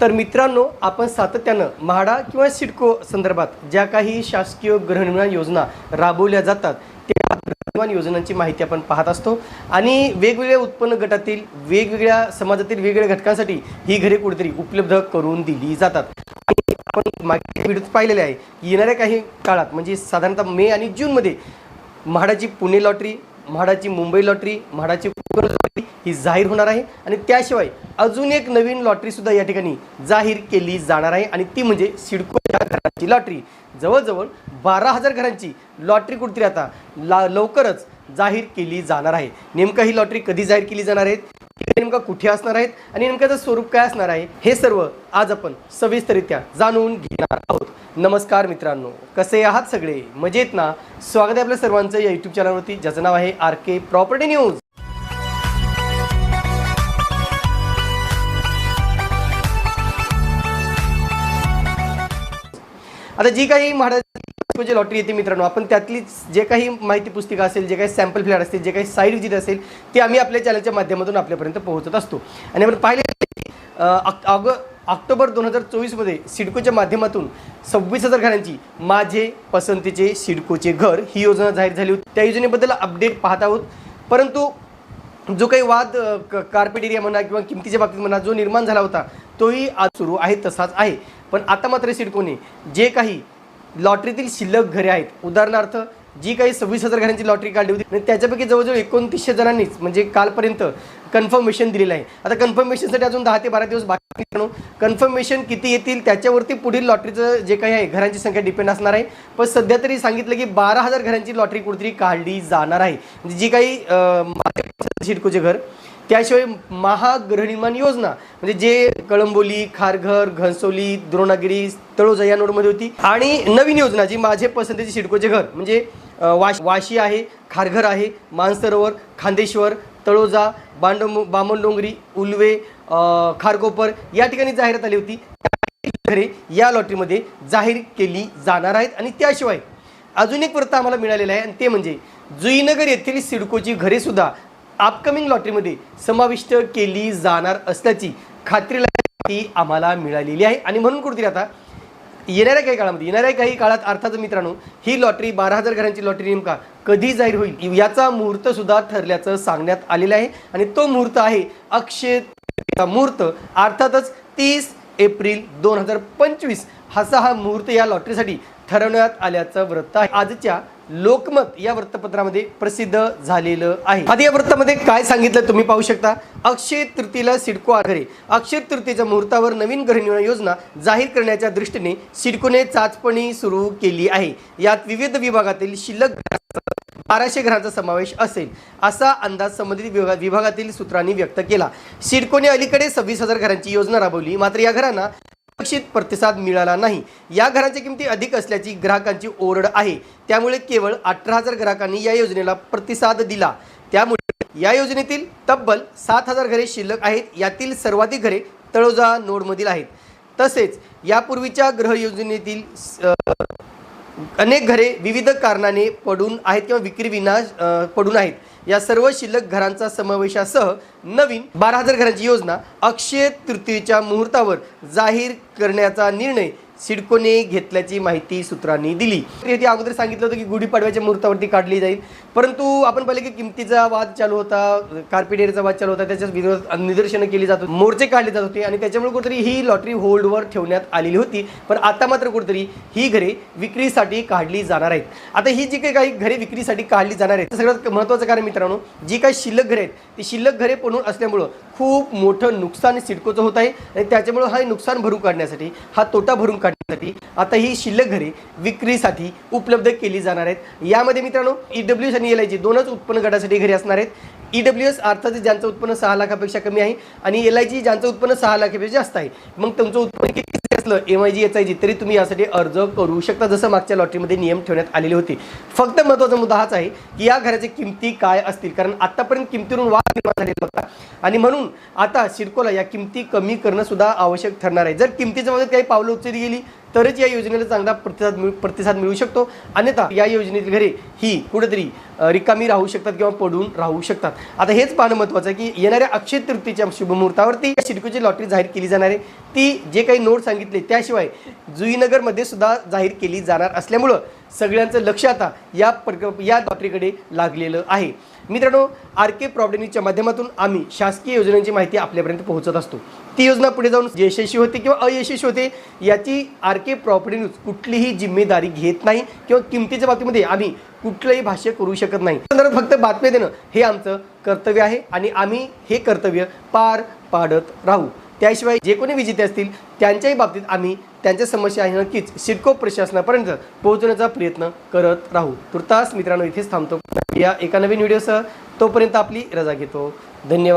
तर मित्रांनो आपण सातत्यानं म्हाडा किंवा सिडको संदर्भात ज्या काही शासकीय गृहनिर्माण योजना राबवल्या जातात त्या गृहनिर्माण योजनांची माहिती आपण पाहत असतो. आणि वेगवेगळ्या उत्पन्न गटातील वेगवेगळ्या समाजातील वेगवेगळ्या घटकांसाठी ही घरे कुठेतरी उपलब्ध करून दिली जातात. आणि आपण मागील व्हिडिओत पाहिलेले आहे. की येणाऱ्या काही काळात म्हणजे साधारणतः मे आणि जूनमध्ये म्हाडाची पुणे लॉटरी म्हाडाची मुंबई लॉटरी म्हाडाची कोकण लॉटरी ही जाहीर होणार आहे. आणि त्याशिवाय अजून एक नवीन लॉटरीसुद्धा या ठिकाणी जाहीर केली जाणार आहे आणि ती म्हणजे सिडको या घरांची लॉटरी जवळजवळ बारा हजार घरांची लॉटरी कुठतरी आता ला लवकरच जाहीर केली जाणार आहे. नेमकं ही लॉटरी कधी जाहीर केली जाणार आहेत नेमका कुठे असणार आहेत? आणि नेमक्याचं स्वरूप काय असणार आहे? हे सर्व आज आपण सविस्तरित्या जाणून घेणार आहोत. नमस्कार मित्रांनो. कसे आहात सगळे? मजेत ना? स्वागत आहे आपल्या सर्वांचं या यूट्यूब चॅनलवरती ज्याचं नाव आहे आर के प्रॉपर्टी न्यूज आता जी काही महाराज लॉटरी येते मित्रांनो आपण त्यातलीच जे काही माहिती पुस्तिका असेल जे काही सॅम्पल फ्लॅट असतील जे काही साईड विजिट असेल ते आम्ही आपल्या चॅनलच्या माध्यमातून आपल्यापर्यंत पोहोचत असतो. आणि आपण पाहिले अग ऑक्टोबर दोन हजार चोवीसमध्ये सिडकोच्या माध्यमातून सव्वीस हजार घरांची माझे पसंतीचे सिडकोचे घर ही योजना जाहीर झाली होती. त्या योजनेबद्दल अपडेट पाहत आहोत. परंतु जो काही वाद क- कार्पेट एरिया म्हणा किंवा किमतीच्या बाबतीत म्हणा जो निर्माण झाला होता तोही आज सुरू आहे तसाच आहे. पण आता मात्र सिडकोने जे काही लॉटरीतील शिल्लक घरे आहेत उदाहरणार्थ जी काही सव्वीस हजार घरांची लॉटरी काढली होती आणि त्याच्यापैकी जवळजवळ एकोणतीसशे जणांनीच म्हणजे कालपर्यंत कन्फर्मेशन दिलेलं आहे. आता कन्फर्मेशनसाठी अजून दहा ते बारा दिवस बाकी कन्फर्मेशन किती येतील त्याच्यावरती पुढील लॉटरीचं जे काही आहे घरांची संख्या डिपेंड असणार आहे. पण सध्या तरी सांगितलं की बारा हजार घरांची लॉटरी कुठेतरी काढली जाणार आहे. म्हणजे जी काही अं, घर त्याशिवाय महागृहनिर्माण योजना म्हणजे जे कळंबोली खारघर घनसोली द्रोणागिरी तळोजा या नोडमध्ये होती. आणि नवीन योजना जी माझे पसंतीचे शिडकोचे घर म्हणजे वाश वाशी आहे खारघर आहे मानसरोवर खांदेश्वर तळोजा बांडम बामणडोंगरी उलवे खारकोपर या ठिकाणी जाहिरात आली होती. घरे या लॉटरीमध्ये जाहीर केली जाणार आहेत आणि त्याशिवाय अजून एक वृत्त आम्हाला मिळालेलं आहे आणि ते म्हणजे जुईनगर येथील सिडकोची घरेसुद्धा अपकमिंग लॉटरीमध्ये समाविष्ट केली जाणार असल्याची खात्री ती आम्हाला मिळालेली आहे. आणि म्हणून कुठेतरी आता येणाऱ्या काही काळामध्ये येणाऱ्या काही काळात अर्थात मित्रांनो ही लॉटरी बारा हजार घरांची लॉटरी नेमका कधी जाहीर होईल याचा मुहूर्त सुद्धा ठरल्याचं सांगण्यात आलेलं आहे. आणि तो मुहूर्त आहे अक्षय मुहूर्त. अर्थातच तीस एप्रिल दोन हजार पंचवीस असा हा मुहूर्त या लॉटरीसाठी ठरवण्यात आल्याचं वृत्त आहे. आजच्या लोकमत या वृत्तपत्रामध्ये प्रसिद्ध झालेलं आहे. आधी या वृत्तामध्ये काय सांगितलं तुम्ही पाहू शकता? अक्षय तृतीला सिडको आघरे अक्षय तृतीच्या मुहूर्तावर नवीन गृहनिर्माण योजना जाहीर करण्याच्या दृष्टीने सिडकोने चाचपणी सुरू केली आहे. यात विविध विभागातील शिल्लक बाराशे घरांचा समावेश असेल असा अंदाज संबंधित विभागा विभागातील सूत्रांनी व्यक्त केला. सिडकोने अलीकडे सव्वीस हजार घरांची योजना राबवली. मात्र या घरांना अपेक्षित प्रतिसाद मिळाला नाही. या घरांच्या किमती अधिक असल्याची ग्राहकांची ओरड आहे. त्यामुळे केवळ अठरा हजार ग्राहकांनी या योजनेला प्रतिसाद दिला. त्यामुळे या योजनेतील तब्बल सात हजार घरे शिल्लक आहेत. यातील सर्वाधिक घरे तळोजा नोडमधील आहेत. तसेच यापूर्वीच्या गृह योजनेतील अनेक घरे विविध कारणाने पडून आहेत किंवा विक्रीविना पडून आहेत. या सर्व शिल्लक घरांचा समावेशासह नवीन बारा हजार घरांची योजना अक्षय तृतीयेच्या मुहूर्तावर जाहीर करण्याचा निर्णय सिडकोने घेतल्याची माहिती सूत्रांनी दिली. ती अगोदर सांगितलं होतं की गुढीपाडव्याच्या मुहूर्तावरती काढली जाईल. परंतु आपण पाहिले की किमतीचा वाद चालू होता कार्पेटेरचा वाद चालू होता त्याच्या विरोधात निदर्शनं केली जात होती. मोर्चे काढले जात होते आणि त्याच्यामुळे कुठेतरी ही लॉटरी होल्डवर ठेवण्यात आलेली होती. पण आता मात्र कुठेतरी ही घरे विक्रीसाठी काढली जाणार आहेत. आता ही जी काही काही घरे विक्रीसाठी काढली जाणार आहेत सगळ्यात महत्त्वाचं कारण मित्रांनो जी काही शिल्लक घरे आहेत ती शिल्लक घरे पडून असल्यामुळं खूप मोठं नुकसान सिडकोचं होत आहे. आणि त्याच्यामुळं हा नुकसान भरून काढण्यासाठी हा तोटा भरून काढण्यासाठी आता ही शिल्लक घरे विक्रीसाठी उपलब्ध केली जाणार आहेत. यामध्ये मित्रांनो ई डब्ल्यू एस आणि एल आयची दोनच उत्पन्न गटासाठी घरे असणार आहेत. ई एस अर्थात ज्यांचं उत्पन्न सहा लाखापेक्षा कमी आहे आणि एल आय जी ज्यांचं उत्पन्न सहा लाखापेक्षा जास्त आहे. मग तुमचं उत्पन्न किती असलं M I G H I G तरी तुम्ही यासाठी अर्ज करू शकता. जसं मागच्या लॉटरीमध्ये नियम ठेवण्यात आलेले होते. फक्त महत्त्वाचा मुद्दा हाच आहे की या घराच्या किमती काय असतील? कारण आतापर्यंत किमतीवरून वाद निर्माण झालेला होता आणि म्हणून आता सिडकोला या किमती कमी करणं सुद्धा आवश्यक ठरणार आहे. जर किमतीच्या मध्ये काही पावलं उचलली गेली तरच या योजनेला चांगला प्रतिसाद मिळू प्रतिसाद मिळू शकतो. अन्यथा या योजनेतील घरे ही कुठेतरी रिकामी राहू शकतात किंवा पडून राहू शकतात. आता हेच पाहणं महत्त्वाचं आहे की येणाऱ्या अक्षय तृतीच्या शुभमुहूर्तावरती सिडकोची लॉटरी जाहीर केली जाणार आहे. ती जे काही नोट सांगितले त्याशिवाय जुईनगरमध्ये सुद्धा जाहीर केली जाणार असल्यामुळं सगळ्यांचं लक्ष आता या प्रक या लॉटरीकडे लागलेलं आहे. मित्रांनो आर के प्रॉपर्टी माध्यमातून आम्ही शासकीय योजनांची माहिती आपल्यापर्यंत पोहोचत असतो. ती योजना पुढे जाऊन यशस्वी होते किंवा अयशस्वी होते याची आर के प्रॉपर्टी न्यूज कुठलीही जिम्मेदारी घेत नाही किंवा किमतीच्या बाबतीमध्ये आम्ही कुठलंही भाष्य करू शकत नाही. संदर्भात फक्त बातम्या देणं हे आमचं कर्तव्य आहे आणि आम्ही हे कर्तव्य पार पाडत राहू. त्याशिवाय जे कोणी विजेते असतील त्यांच्याही बाबतीत आम्ही त्यांच्या समस्या आहे नक्कीच सिडको प्रशासनापर्यंत पोहोचवण्याचा प्रयत्न करत राहू. तुर्तास मित्रांनो इथेच थांबतो. या एका नवीन व्हिडिओसह तोपर्यंत आपली रजा घेतो. धन्यवाद.